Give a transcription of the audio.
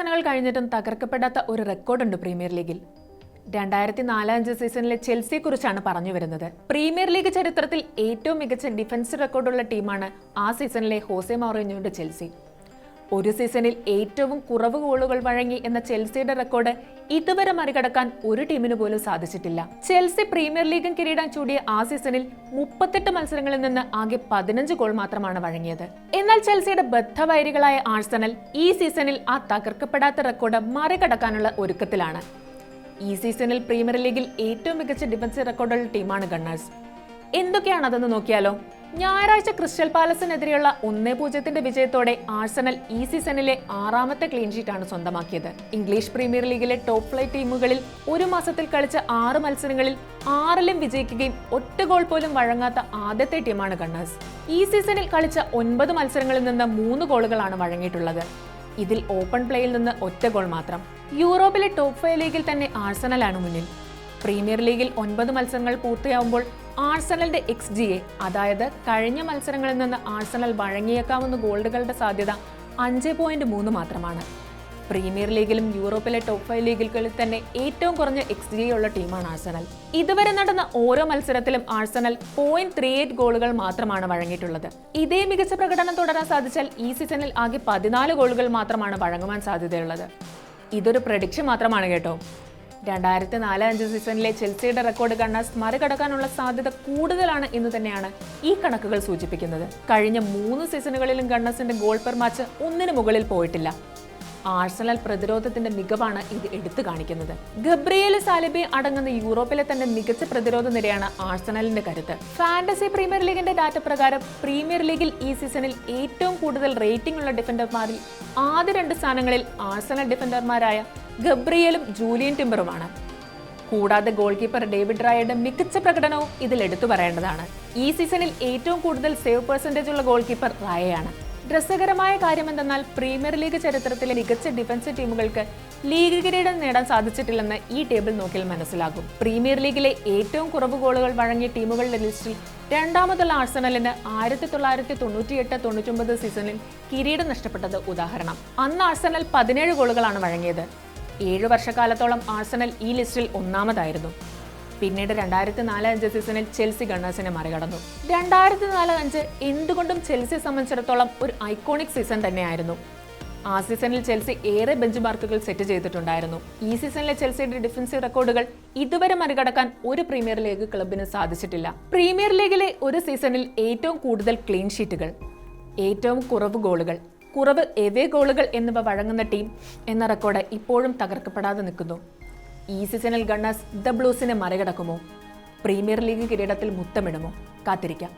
സീസണുകൾ കഴിഞ്ഞിട്ടും തകർക്കപ്പെടാത്ത ഒരു റെക്കോർഡുണ്ട് പ്രീമിയർ ലീഗിൽ. രണ്ടായിരത്തി നാലഞ്ച് സീസണിലെ ചെൽസിയെക്കുറിച്ചാണ് പറഞ്ഞു വരുന്നത്. പ്രീമിയർ ലീഗ് ചരിത്രത്തിൽ ഏറ്റവും മികച്ച ഡിഫൻസ് റെക്കോർഡുള്ള ടീമാണ് ആ സീസണിലെ ഹോസെ മൗറിഞ്ഞോയുടെ ചെൽസി. ഒരു സീസണിൽ ഏറ്റവും കുറവ് ഗോളുകൾ വഴങ്ങി എന്ന ചെൽസിയുടെ റെക്കോർഡ് ഇതുവരെ മറികടക്കാൻ ഒരു ടീമിന് പോലും സാധിച്ചിട്ടില്ല. ചെൽസി പ്രീമിയർ ലീഗും കിരീടം ചൂടിയ ആ സീസണിൽ മുപ്പത്തെട്ട് മത്സരങ്ങളിൽ നിന്ന് ആകെ പതിനഞ്ച് ഗോൾ മാത്രമാണ് വഴങ്ങിയത്. എന്നാൽ ചെൽസിയുടെ ബദ്ധവൈരികളായ ആഴ്സണൽ ഈ സീസണിൽ ആ തകർക്കപ്പെടാത്ത റെക്കോർഡ് മറികടക്കാനുള്ള ഒരുക്കത്തിലാണ്. ഈ സീസണിൽ പ്രീമിയർ ലീഗിൽ ഏറ്റവും മികച്ച ഡിഫൻസ് റെക്കോർഡുള്ള ടീമാണ് ഗണ്ണേഴ്സ്. എന്തൊക്കെയാണ് അതെന്ന് നോക്കിയാലോ? ഞായറാഴ്ച ക്രിസ്റ്റൽ പാലസിനെതിരെയുള്ള ഒന്നേ പൂജ്യത്തിന്റെ വിജയത്തോടെ ആഴ്സണൽ ഈ സീസണിലെ ആറാമത്തെ ക്ലീൻ ഷീറ്റാണ് സ്വന്തമാക്കിയത്. ഇംഗ്ലീഷ് പ്രീമിയർ ലീഗിലെ ടോപ്പ് ഫ്ലൈറ്റ് ടീമുകളിൽ ഒരു മാസത്തിൽ കളിച്ച ആറ് മത്സരങ്ങളിൽ ആറിലും വിജയിക്കുകയും ഒറ്റ ഗോൾ പോലും വഴങ്ങാത്ത ആദ്യത്തെ ടീമാണ് ഗണ്ണേഴ്സ് ഈ സീസണിൽ കളിച്ച ഒൻപത് മത്സരങ്ങളിൽ നിന്ന് മൂന്ന് ഗോളുകളാണ് വഴങ്ങിയിട്ടുള്ളത്. ഇതിൽ ഓപ്പൺ പ്ലേയിൽ നിന്ന് ഒറ്റ ഗോൾ മാത്രം. യൂറോപ്പിലെ ടോപ്പ് ഫൈവ് ലീഗിൽ തന്നെ ആഴ്സണലാണ് മുന്നിൽ. പ്രീമിയർ ലീഗിൽ ഒൻപത് മത്സരങ്ങൾ പൂർത്തിയാവുമ്പോൾ ആഴ്സണലിന്റെ എക്സ് ജി എ അതായത് കഴിഞ്ഞ മത്സരങ്ങളിൽ നിന്ന് ആഴ്സണൽ വഴങ്ങിയേക്കാവുന്ന ഗോൾഡുകളുടെ സാധ്യത അഞ്ച് പോയിന്റ് മൂന്ന് മാത്രമാണ്. പ്രീമിയർ ലീഗിലും യൂറോപ്പിലെ ടോപ്പ് ഫൈവ് ലീഗുകളിൽ തന്നെ ഏറ്റവും കുറഞ്ഞ എക്സ് ജി ഉള്ള ടീമാണ് ആഴ്സണൽ. ഇതുവരെ നടന്ന ഓരോ മത്സരത്തിലും ആഴ്സണൽ പോയിന്റ് ത്രീ എയ്റ്റ് ഗോളുകൾ മാത്രമാണ് വഴങ്ങിയിട്ടുള്ളത്. ഇതേ മികച്ച പ്രകടനം തുടരാൻ സാധിച്ചാൽ ഈ സീസണിൽ ആകെ പതിനാല് ഗോളുകൾ മാത്രമാണ് വഴങ്ങുവാൻ സാധ്യതയുള്ളത്. ഇതൊരു പ്രഡിക്ഷൻ മാത്രമാണ് കേട്ടോ. രണ്ടായിരത്തി നാല് അഞ്ച് സീസണിലെ ചെൽസിയുടെ റെക്കോർഡ് ഗണ്ണേഴ്സ് മറികടക്കാനുള്ള സാധ്യത കൂടുതലാണ് എന്ന് തന്നെയാണ് ഈ കണക്കുകൾ സൂചിപ്പിക്കുന്നത്. കഴിഞ്ഞ മൂന്ന് സീസണുകളിലും ഗണ്ണേഴ്സിന്റെ ഗോൾ പെർ മാച്ച് ഒന്നിനു മുകളിൽ പോയിട്ടില്ല. ആഴ്സണൽ പ്രതിരോധത്തിന്റെ മികവാണ് ഇത് എടുത്തു കാണിക്കുന്നത്. ഗബ്രിയേൽ സാലിബി അടങ്ങുന്ന യൂറോപ്പിലെ തന്നെ മികച്ച പ്രതിരോധ നിരയാണ് ആഴ്സണലിന്റെ കരുത്ത്. ഫാന്റസി പ്രീമിയർ ലീഗിന്റെ ഡാറ്റ പ്രകാരം പ്രീമിയർ ലീഗിൽ ഈ സീസണിൽ ഏറ്റവും കൂടുതൽ റേറ്റിംഗ് ഉള്ള ഡിഫൻഡർമാരിൽ ആദ്യ രണ്ട് സ്ഥാനങ്ങളിൽ ആഴ്സണൽ ഡിഫൻഡർമാരായ ഗബ്രിയേലും ജൂലിയൻ ടിംബറുമാണ് കൂടാതെ ഗോൾ കീപ്പർ ഡേവിഡ് റായയുടെ മികച്ച പ്രകടനവും ഇതിൽ എടുത്തു പറയേണ്ടതാണ്. ഈ സീസണിൽ ഏറ്റവും കൂടുതൽ സേവ് പെർസെന്റേജ് ഉള്ള ഗോൾ കീപ്പർ റായയാണ്. രസകരമായ കാര്യമെന്തെന്നാൽ പ്രീമിയർ ലീഗ് ചരിത്രത്തിലെ മികച്ച ഡിഫൻസ് ടീമുകൾക്ക് ലീഗ് കിരീടം നേടാൻ സാധിച്ചിട്ടില്ലെന്ന് ഈ ടേബിൾ നോക്കിയാൽ മനസ്സിലാകും. പ്രീമിയർ ലീഗിലെ ഏറ്റവും കുറവ് ഗോളുകൾ വഴങ്ങിയ ടീമുകളുടെ ലിസ്റ്റിൽ രണ്ടാമതുള്ള ആഴ്സണലിന് ആയിരത്തി തൊള്ളായിരത്തി തൊണ്ണൂറ്റിയെട്ട് തൊണ്ണൂറ്റൊമ്പത് സീസണിൽ കിരീടം നഷ്ടപ്പെട്ടത് ഉദാഹരണം. അന്ന് ആഴ്സണൽ പതിനേഴ് ഗോളുകളാണ് വഴങ്ങിയത്. ഏഴു വർഷക്കാലത്തോളം ആഴ്സണൽ ഈ ലിസ്റ്റിൽ ഒന്നാമതായിരുന്നു. പിന്നീട് രണ്ടായിരത്തി നാല് അഞ്ച് സീസണിൽ ചെൽസി ഗണ്ണേഴ്സിനെ മറികടന്നു. രണ്ടായിരത്തി നാല് അഞ്ച് എന്തുകൊണ്ടും ചെൽസിയെ സംബന്ധിച്ചിടത്തോളം ഒരു ഐക്കോണിക് സീസൺ തന്നെയായിരുന്നു. ആ സീസണിൽ ചെൽസി ഏറെ ബെഞ്ച് മാർക്കുകൾ സെറ്റ് ചെയ്തിട്ടുണ്ടായിരുന്നു. ഈ സീസണിലെ ചെൽസിയുടെ ഡിഫൻസീവ് റെക്കോർഡുകൾ ഇതുവരെ മറികടക്കാൻ ഒരു പ്രീമിയർ ലീഗ് ക്ലബിന് സാധിച്ചിട്ടില്ല. പ്രീമിയർ ലീഗിലെ ഒരു സീസണിൽ ഏറ്റവും കൂടുതൽ ക്ലീൻ ഷീറ്റുകൾ ഏറ്റവും കുറവ് ഗോളുകൾ കുറവ് എവേ ഗോളുകൾ എന്നിവ വഴങ്ങുന്ന ടീം എന്ന റെക്കോർഡ് ഇപ്പോഴും തകർക്കപ്പെടാതെ നിൽക്കുന്നു. ഈ സീസണിൽ ഗണ്ണേഴ്സ് ദ ബ്ലൂസിനെ മറികടക്കുമോ? പ്രീമിയർ ലീഗ് കിരീടത്തിൽ മുത്തമിടുമോ? കാത്തിരിക്കാം.